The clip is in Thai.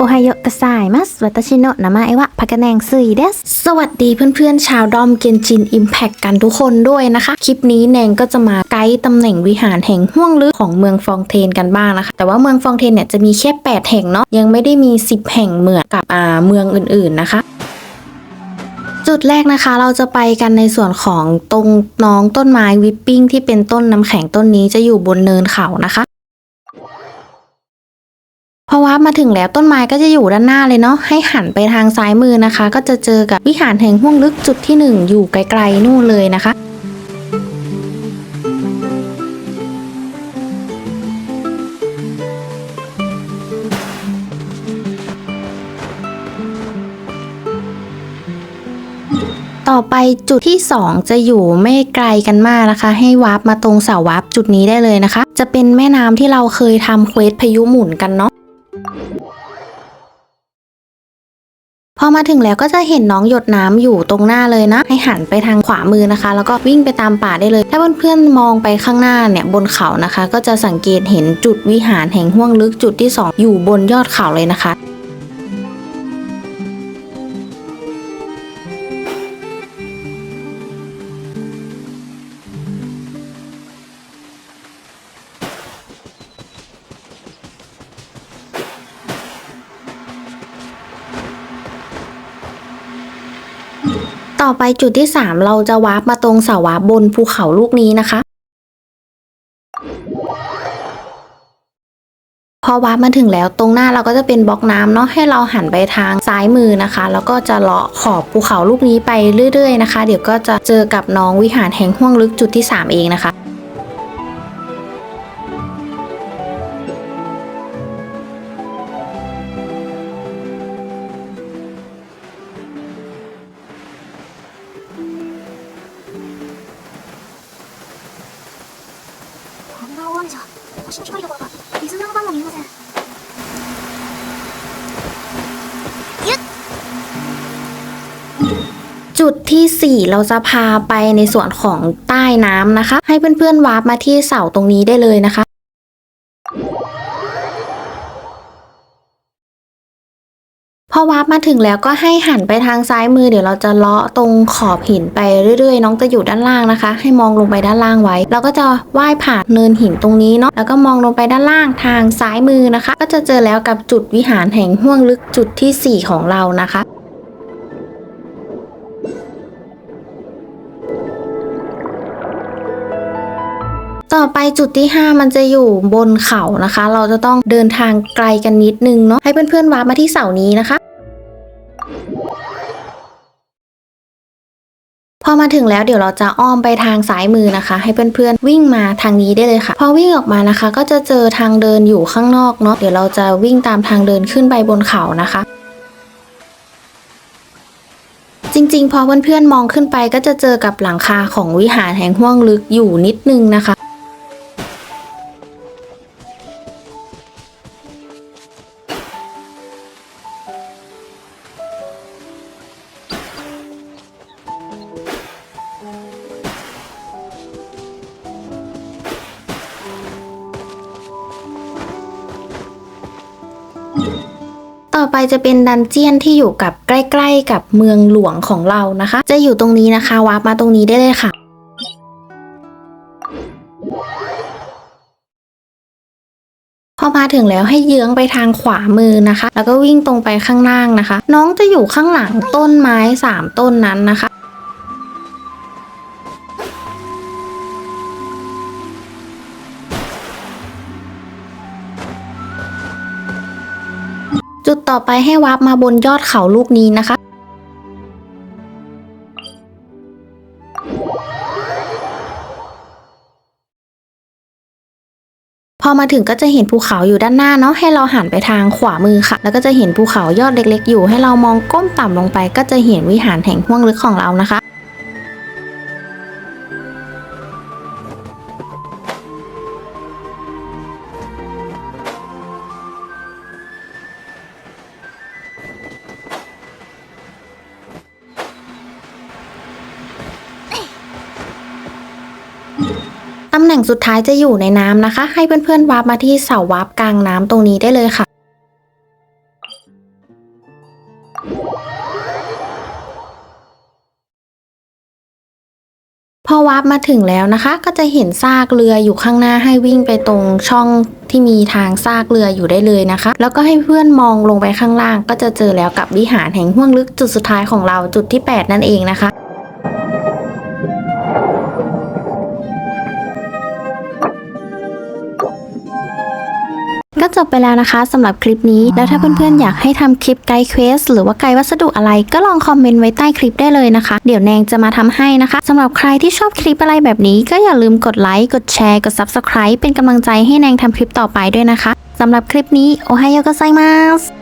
โอไฮโอกระไซมัสวัตชิโนะนามาเอวะพากแนงซุยเดสสวัสดีเพื่อนๆ ชาวดอมเกนจินอิมแพคกันทุกคนด้วยนะคะ คลิปนี้แนงก็จะมาไกด์ตำแหน่งวิหารแห่งห้วงลึกของเมืองฟองเทนกันบ้างนะคะ แต่ว่าเมืองฟองเทนเนี่ยจะมีแค่ 8 แห่งเนาะยังไม่ได้มี 10 แห่งเหมือนกับอ่าเมืองอื่น ๆนะคะจุดแรกนะคะเราจะไปกันในส่วนของตรงน้องต้นไม้วิปปิ้งที่เป็นต้นน้ำแข็งต้นนี้จะอยู่บนเนินเขานะคะ พอวับมาถึงแล้วต้นไม้ก็จะอยู่ด้านหน้าเลยเนาะให้หันไปทางซ้ายมือนะคะ ก็จะเจอกับวิหารแห่งห้วงลึกจุดที่หนึ่งอยู่ไกลๆนู่นเลยนะคะต่อไปจุดที่ 2 จะอยู่ไม่ไกลกันมากนะคะ ให้วาร์ปมาตรงเสาวาร์ปจุดนี้ได้เลยนะคะ จะเป็นแม่น้ำที่เราเคยทำเควสพายุหมุนกันเนาะ พอมาถึงแล้วก็จะเห็นน้องหยดน้ำอยู่ตรงหน้าเลยนะ ให้หันไปทางขวามือนะคะ แล้วก็วิ่งไปตามป่าได้เลย ถ้าเพื่อนๆมองไปข้างหน้าเนี่ยบนเขานะคะ ก็จะสังเกตเห็นจุดวิหารแห่งห้วงลึกจุดที่ 2 อยู่บนยอดเขาเลยนะคะ ต่อไปจุดที่ 3 เราจะวาร์ปมาตรงเสาวาร์ปบนภูเขาลูกนี้นะคะ พอวาร์ปมาถึงแล้วตรงหน้าเราก็จะเป็นบล็อกน้ำเนาะให้เราหันไปทางซ้ายมือนะคะ แล้วก็จะเลาะขอบภูเขาลูกนี้ไปเรื่อย ๆ นะคะ เดี๋ยวก็จะเจอกับน้องวิหารแห่งห้วงลึกจุดที่ 3 เองนะคะ じゃ星の光どころか水の番も見えませんゆっ จุดทีสี่ 4 เราจะพาไปในส่วนของใต้น้ำนะคะ ให้เพื่อนๆวาร์ปมาที่เสาตรงนี้ได้เลยนะคะ อวาร์ปมาถึงแล้วก็ให้หันไปทางซ้ายมือเดี๋ยวเราจะเลาะตรงขอบหินไปเรื่อยๆ น้องจะอยู่ด้านล่างนะคะ ให้มองลงไปด้านล่างไว้ เราก็จะว่ายผ่านเนินหินตรงนี้เนาะแล้วก็มองลงไปด้านล่างทางซ้ายมือนะคะ ก็จะเจอแล้วกับจุดวิหารแห่งห้วงลึกจุดทีสี่4 ของเรานะคะต่อไปจุดที่ 5 มันจะอยู่บนเขานะคะ เราจะต้องเดินทางไกลกันนิดนึงเนาะให้เพื่อนๆวาร์ปมาที่เสานี้นะคะ อมาถึงแล้วเดี๋ยวเราจะอ้อมไปทางซ้ายมือนะคะ ให้เพื่อนๆวิ่งมาทางนี้ได้เลยค่ะ พอวิ่งออกมานะคะ ก็จะเจอทางเดินอยู่ข้างนอกเนาะเดี๋ยวเราจะวิ่งตามทางเดินขึ้นไปบนเขานะคะจริงๆ พอเพื่อนๆ มองขึ้นไปก็จะเจอกับหลังคาของวิหารแห่งห้วงลึกอยู่นิดนึงนะคะ ต่อไปจะเป็นดันเจียนที่อยู่กับใกล้ ๆ กับเมืองหลวงของเรานะคะ จะอยู่ตรงนี้นะคะวาร์ปมาตรงนี้ได้เลยค่ะ พอมาถึงแล้วให้เยื้องไปทางขวามือนะคะ แล้วก็วิ่งตรงไปข้างล่างนะคะ น้องจะอยู่ข้างหลังต้นไม้สามต้นนั้นนะคะ จุดต่อไปให้วาร์ปมาบนยอดเขาลูกนี้นะคะ พอมาถึงก็จะเห็นภูเขาอยู่ด้านหน้าเนาะให้เราหันไปทางขวามือค่ะ แล้วก็จะเห็นภูเขายอดเล็กๆ อยู่ให้เรามองก้มต่ำลงไป ก็จะเห็นวิหารแห่งห้วงลึกของเรานะคะ แหน่งสุดท้ายจะอยู่ในน้ำนะคะ ให้เพื่อนๆวาร์ปมาที่เสาวาร์ปกลางน้ำตรงนี้ได้เลยค่ะ พอวาร์ปมาถึงแล้วนะคะ ก็จะเห็นซากเรืออยู่ข้างหน้าให้วิ่งไปตรงช่องที่มีทางซากเรืออยู่ได้เลยนะคะ แล้วก็ให้เพื่อนมองลงไปข้างล่าง ก็จะเจอแล้วกับวิหารแห่งห้วงลึกจุดสุดท้ายของเราจุดที่ 8 นั่นเองนะคะ ไปแล้วนะคะสำหรับคลิปนี้ แล้วถ้าเพื่อนๆอยากให้ทำคลิปไกด์เควสหรือว่าไกด์วัสดุอะไรก็ลองคอมเมนต์ไว้ใต้คลิปได้เลยนะคะ เดี๋ยวแนงจะมาทำให้นะคะสำหรับใครที่ชอบคลิปอะไรแบบนี้ ก็อย่าลืมกดไลค์กดแชร์กด Subscribe เป็นกำลังใจให้แนงทำคลิปต่อไปด้วยนะคะสำหรับคลิปนี้โอไฮโอกไซมาส